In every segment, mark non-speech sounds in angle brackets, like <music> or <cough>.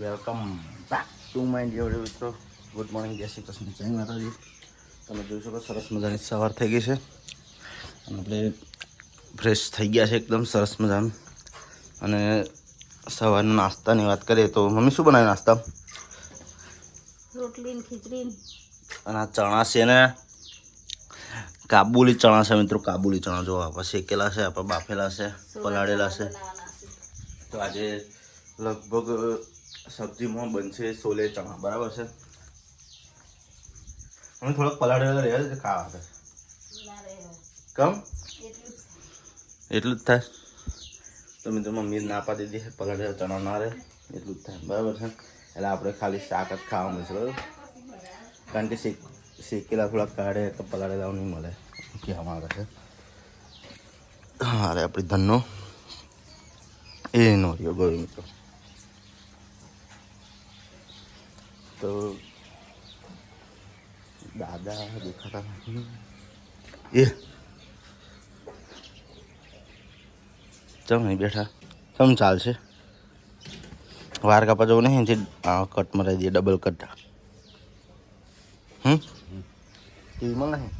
Welcome back to my dear મિત્રો. Good morning જય શ્રી કૃષ્ણ જય માતાજી. તમે જોઈ શકો સરસ મજાની સવાર થઈ ગઈ છે. અને આપણે ફ્રેશ થઈ ગયા છે એકદમ સરસ મજાનું. અને સવારના નાસ્તાની વાત કરીએ તો મમ્મી શું બનાવ્યું નાસ્તા? રોટલી ખીચડી અને આ ચણા છે ને કાબુલી ચણા છે મિત્રો કાબુલી ચણા જોવા આપણે શેકેલા છે આપણે બાફેલા છે પલાળેલા છે. તો આજે લગભગ સબ્જીમાં બનશે સોલે ચણા, બરાબર છે? અમે થોડોક પલાળેલો રહ્યા છે ખાવા કમ? એટલું જ થાય. તો મિત્રો મમ્મી ના પાડી દીધી. પલાળેલા ચણા ના રહે. એટલું જ થાય. બરાબર છે? એટલે આપણે ખાલી શાક જ ખાવાનું છે, બરાબર? કારણ કે શેક શેકેલા થોડા કાઢે તો પલાળેલા નહીં મળે. કહેવામાં આવે છે. હા અરે આપણી ધનનો એ નો રહ્યો ગયો, મિત્રો. તો દાદા દેખાતા નથી. એ. ચમ અહીં બેઠા. ચમ ચાલશે? વાર કાપા જવું નહીં જે કટ મરાઈ દઈએ ડબલ કટ હમ? ટીવીમાં નહીં?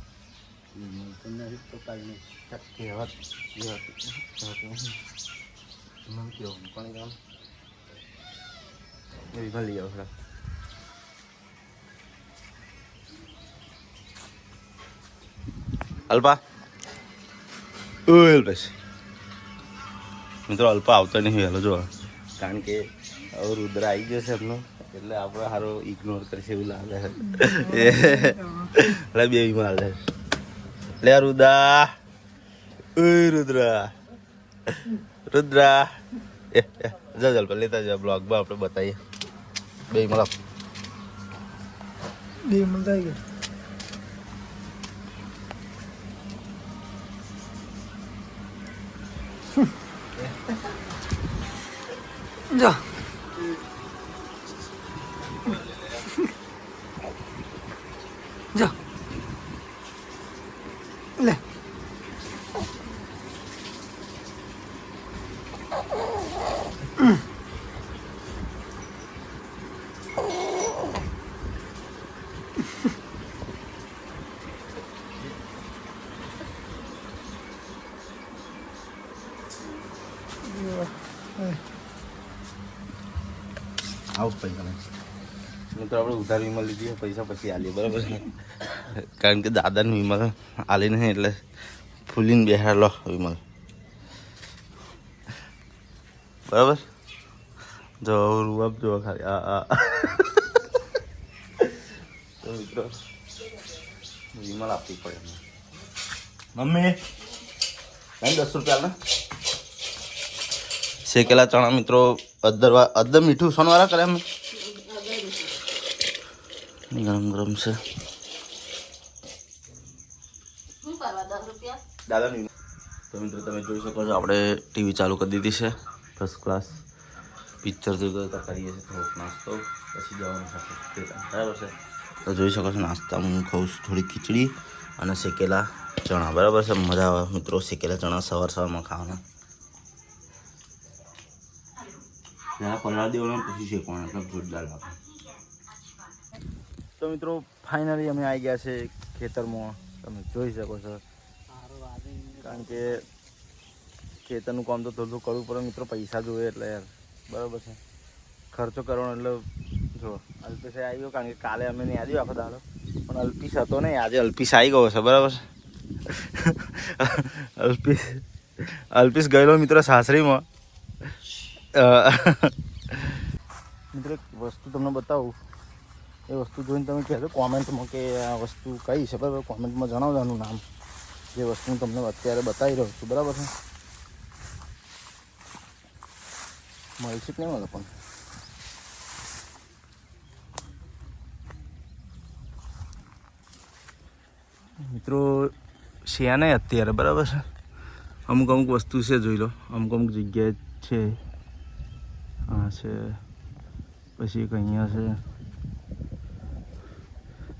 પણ લઈ આવો અલ્પા? ઓ અલ્પેશ. મિત્રો અલ્પા આવતો નહીં વહેલો જો કારણ કે હવે રુદ્ર આવી ગયો છે એમનો એટલે આપણે સારો ઇગ્નોર કરશે એવું લાગે છે. એટલે બે બીમાર છે. લે રુદ્રા. રુદા ઓય રુદ્રા. રુદ્રા. એ એ, જા જલ્પા લેતા જા બ્લોગમાં આપણે બતાવીએ. બે મતલબ બે મળતા ગયા. જા જા લે આવું પૈસા નહીં મિત્રો આપણે ઉધાર વીમા લીધી પૈસા પછી આલીએ બરાબર કારણ કે દાદાને વિમલ આલી નહીં એટલે ફૂલીને બેહાડલો વિમલ બરાબર? જો રૂઆબ જો ખાલી. આ આ. તો મિત્રો વિમલ આપવી પડે મમ્મી. કઈ દસ રૂપિયા ને શેકેલા ચણા મિત્રો અદ્દર અદર મીઠું સોનવાળા કરે અમે ગરમ ગરમ છે. તો મિત્રો તમે જોઈ શકો છો આપણે ટીવી ચાલુ કરી દીધી છે. ફર્સ્ટ ક્લાસ પિક્ચર જોઈ તો કરીએ છીએ થોડોક નાસ્તો. પછી જવાનું બરાબર છે? તો જોઈ શકો છો નાસ્તા હું ખાઉં છું થોડી ખીચડી અને શેકેલા ચણા. બરાબર છે? મજા આવે મિત્રો શેકેલા ચણા સવાર સવારમાં ખાવાના. જરા પલાળ દેવાનો પછી શેકવાનો એટલે જોરદાર લાગે. તો મિત્રો ફાઇનલી અમે આવી ગયા છે ખેતરમાં. તમે જોઈ શકો છો. કારણ કે ખેતરનું કામ તો થોડું કરવું પડે, મિત્રો, પૈસા જોઈએ એટલે યાર. બરાબર છે. ખર્ચો કરવાનો એટલે જો અલ્પેશ આવ્યો કારણ કે કાલે અમે નહીં આવ્યો આખો દાડો. પણ અલ્પીસ હતો નહીં, આજે અલ્પીસ આવી ગયો છે, બરાબર છે. <laughs> અલ્પીસ અલ્પીસ ગયેલો મિત્રો સાસરીમાં. મિત્રો એક વસ્તુ તમને બતાવું. એ વસ્તુ જોઈને તમે કહેજો કોમેન્ટમાં કે આ વસ્તુ કઈ છે બરાબર? કોમેન્ટમાં જણાવજો આનું નામ. જે વસ્તુ હું તમને અત્યારે બતાવી રહ્યો છું બરાબર છે? મળશે કે નહીં મળે પણ? મિત્રો છે નહીં અત્યારે બરાબર છે? અમુક અમુક વસ્તુ છે જોઈ લો. અમુક અમુક જગ્યાએ છે. છે, પછી કંઈ અહીંયા છે.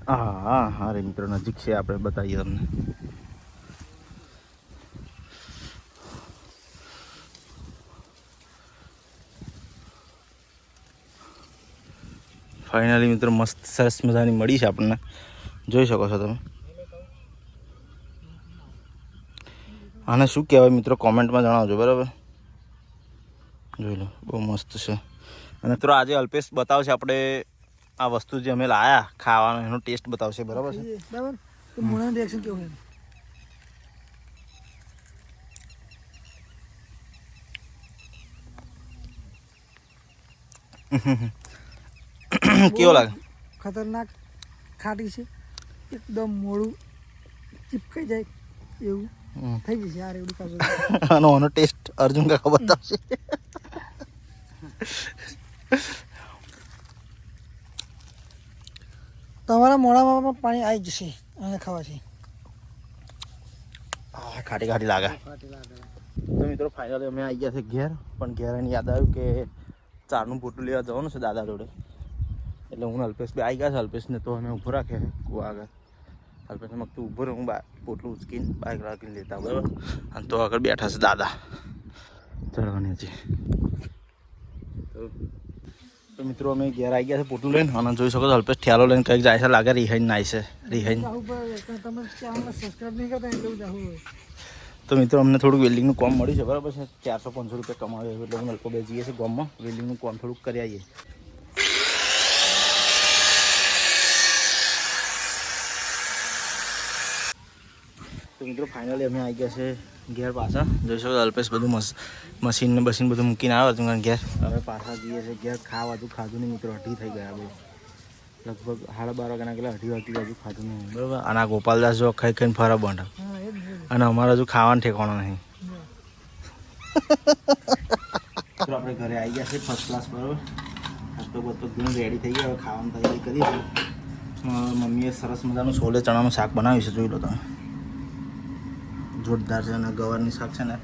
હા હા હા, રે મિત્રો, નજીક છે, આપણે બતાવીએ તમને. ફાઇનલી મિત્રો, મસ્ત, સરસ મજાની મળી છે આપણને. જોઈ શકો છો તમે. આને શું કહેવાય મિત્રો? કોમેન્ટમાં જણાવજો, બરાબર? જોઈ લો બહુ મસ્ત છે. અને મિત્રો આજે અલ્પેશ બતાવશે આપણે આ વસ્તુ જે અમે લાયા ખાવાનો એનો ટેસ્ટ બતાવશે બરાબર છે? બરાબર. તો મોણાનું રિએક્શન કેવું છે? <coughs> કેવો લાગે? ખતરનાક ખાટી છે. એકદમ મોડું ચીપકાઈ જાય એવું હમ. થઈ જશે આ રેવડી કાજુ આનો <laughs> આનો ટેસ્ટ અર્જુન કાકા બતાવશે. તમારા મોડામાં પણ પાણી આવી જશે અને ખાવાથી. ખાટી ખાટી લાગે. તો મિત્રો ફાઇનલી અમે આવી ગયા છે ઘેર પણ ઘેર એને યાદ આવ્યું કે ચારનું પોટું લેવા જવાનું છે દાદા જોડે. એટલે હું અલ્પેશ બે આવી ગયા છે અલ્પેશને તો અમે ઊભો રાખે કુવા આગળ. અલ્પેશ મગ તું ઊભો રહે હું બા પોટલું ઉચકીને બાઇક રાખીને લેતા બરાબર? અને તો આગળ બેઠા છે દાદા. ચડવાની હજી. તો- મિત્રો અમે ઘેર આવી ગયા છે પોટલું લઈને. અને જોઈ શકો છો અલ્પેશ ઠેલો લઈને કંઈક જાય છે લાગે રિહાઈન નાય છે રિહાઈને. તો મિત્રો અમને થોડુંક વેલ્ડિંગનું કામ મળ્યું છે બરાબર છે. ચારસો પાંચસો રૂપિયા કમાવે એટલે અમે અલ્પો બે જઈએ છીએ ગામમાં. વેલ્ડિંગનું કામ થોડુંક કરી આવીએ. તો મિત્રો ફાઇનલી અમે આવી ગયા છે ઘેર પાછા. જોઈ શકો અલ્પેશ બધું મસ મશીન ને બસીન બધું મૂકીને આવ્યા હતું ઘેર. હવે પાછા જઈએ છીએ ઘેર. ખાવા હજુ ખાધું નહીં મિત્રો અઢી થઈ ગયા બધું લગભગ સાડા બાર વાગ્યાના કેટલા અઢી વાગી હજુ ખાધું નહીં. બરાબર. અને આ ગોપાલદાસ જો ખાઈ ખાઈને ફરા બંધ. અને અમારે હજુ ખાવાનું ઠેકાણો નહીં. તો આપણે ઘરે આવી ગયા છે ફર્સ્ટ ક્લાસ બરાબર? તો બધો ધોઈને રેડી થઈ ગયા હવે ખાવાની તૈયારી કરી મમ્મીએ સરસ મજાનું છોલે ચણાનું શાક બનાવ્યું છે જોઈ લો તમે. જોરદાર છે અને ગવારની શાક છે ને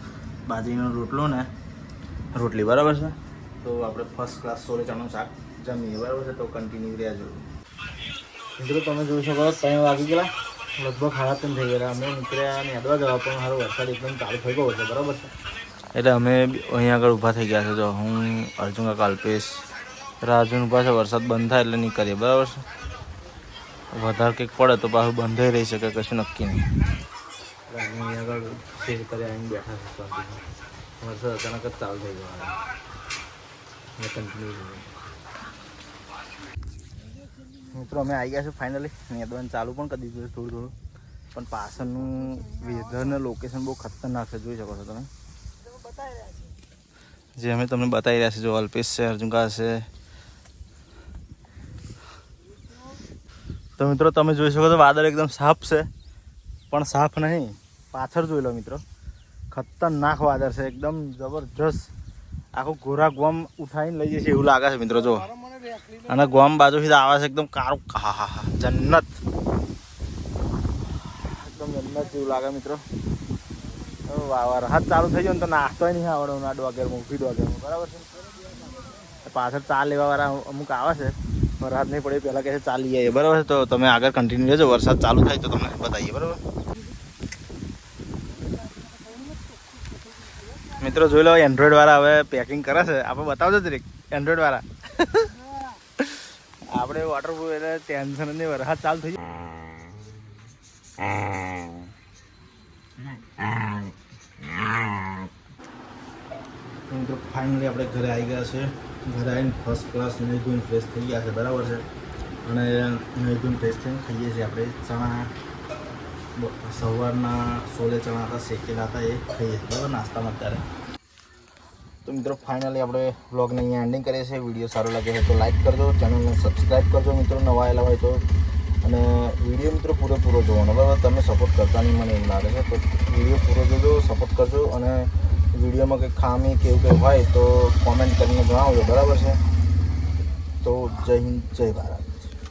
બાજરીનો રોટલો ને રોટલી બરાબર છે? તો આપણે ફર્સ્ટ ક્લાસ છોલે ચણાનું શાક જમીએ બરાબર છે? તો કન્ટિન્યુ રહ્યા જોયું મિત્રો તમે જોઈ શકો છો ત્રણ વાગી ગયેલા. લગભગ સાડા પણ થઈ ગયા અમે નીકળ્યા અને અડવા જવા પણ સારો વરસાદ એકદમ ચાલુ થઈ ગયો છે બરાબર છે? એટલે અમે અહીંયા આગળ ઊભા થઈ ગયા છે. જો હું અર્જુન કાકા અલ્પેશ રાજુન ઊભા છે. વરસાદ બંધ થાય એટલે નીકળીએ બરાબર છે? વધારે કંઈક પડે તો પાછું બંધ રહી શકે કશું નક્કી નહીં. અમે અહીંયા આગળ શેર કરી આવીને બેઠા છે શાંતિથી. અચાનક જ ચાલુ થઈ ગયો મિત્રો, અમે આવી ગયા છે ફાઇનલી નેદવાનું ચાલુ પણ કરી દીધું છે થોડું થોડું. પણ પાછળનું વેધરને લોકેશન બહુ ખતરનાક છે, જોઈ શકો છો તમે. જે અમે તમને બતાવી રહ્યા છે જો અલ્પેશ છે અર્જુનકા છે. તો મિત્રો, તમે જોઈ શકો છો વાદળ એકદમ સાફ છે. પણ સાફ નહીં. પાછળ જોઈ લો મિત્રો. ખતરનાક વાદળ છે. એકદમ જબરજસ્ત. આખું ગોરા ગોમ ઉઠાવીને લઈ જશે એવું લાગે છે મિત્રો જો અને ગોમ બાજુથી આવે છે એકદમ કારું. હા હા હા. જન્નત. એકદમ જન્નત જેવું લાગે મિત્રો. રાહત ચાલુ થઈ ગયો ને તો નાસ્તો નહીં આવડે. ના ડોગરમાં ઊભી ડોગરમાં બરાબર છે? પાછળ ચા લેવા વાળા અમુક આવે છે. વરસાદ નહીં પડે પહેલાં કહે ચાલી જાય બરાબર તો તમે આગળ કન્ટિન્યુ રહેજો વરસાદ ચાલુ થાય તો તમને બતાવીએ, બરાબર? મિત્રો, જોઈ લો એન્ડ્રોઈડ વાળા હવે પેકિંગ કરે છે. આપણે બતાવજો દરેક એન્ડ્રોઈડ વાળા. <laughs> આપણે વોટરપ્રૂફ એટલે ટેન્શન નહીં, વરસાદ ચાલુ થઈ જાય. મિત્રો ફાઇનલી આપણે ઘરે આવી ગયા છે. ઘરે આવીને ફર્સ્ટ ક્લાસ નહીં ધોઈને ફ્રેશ થઈ ગયા છે, બરાબર છે? અને નહીં ધોઈને ફ્રેશ થઈને ખાઈએ છીએ આપણે. ચણા સવારના સોલે ચણા હતા, શેકેલા હતા, એ ખાઈએ છીએ, બરાબર? નાસ્તામાં અત્યારે. તો મિત્રો ફાઇનલી આપણે બ્લોગને અહીંયા એન્ડિંગ કરીએ છીએ. વીડિયો સારો લાગે છે તો લાઈક કરજો ચેનલને સબસ્ક્રાઈબ કરજો મિત્રો, નવા આવેલા હોય તો. અને વીડિયો મિત્રો પૂરેપૂરો જોવાનો, બરાબર? તમે સપોર્ટ કરતા નહીં, મને એવું લાગે છે. તો વીડિયો પૂરો જોજો સપોર્ટ કરજો અને વિડીયોમાં કંઈક ખામી કે એવું કંઈ હોય તો કોમેન્ટ કરીને જણાવજો, બરાબર છે? તો જય હિન્દ, જય ભારત.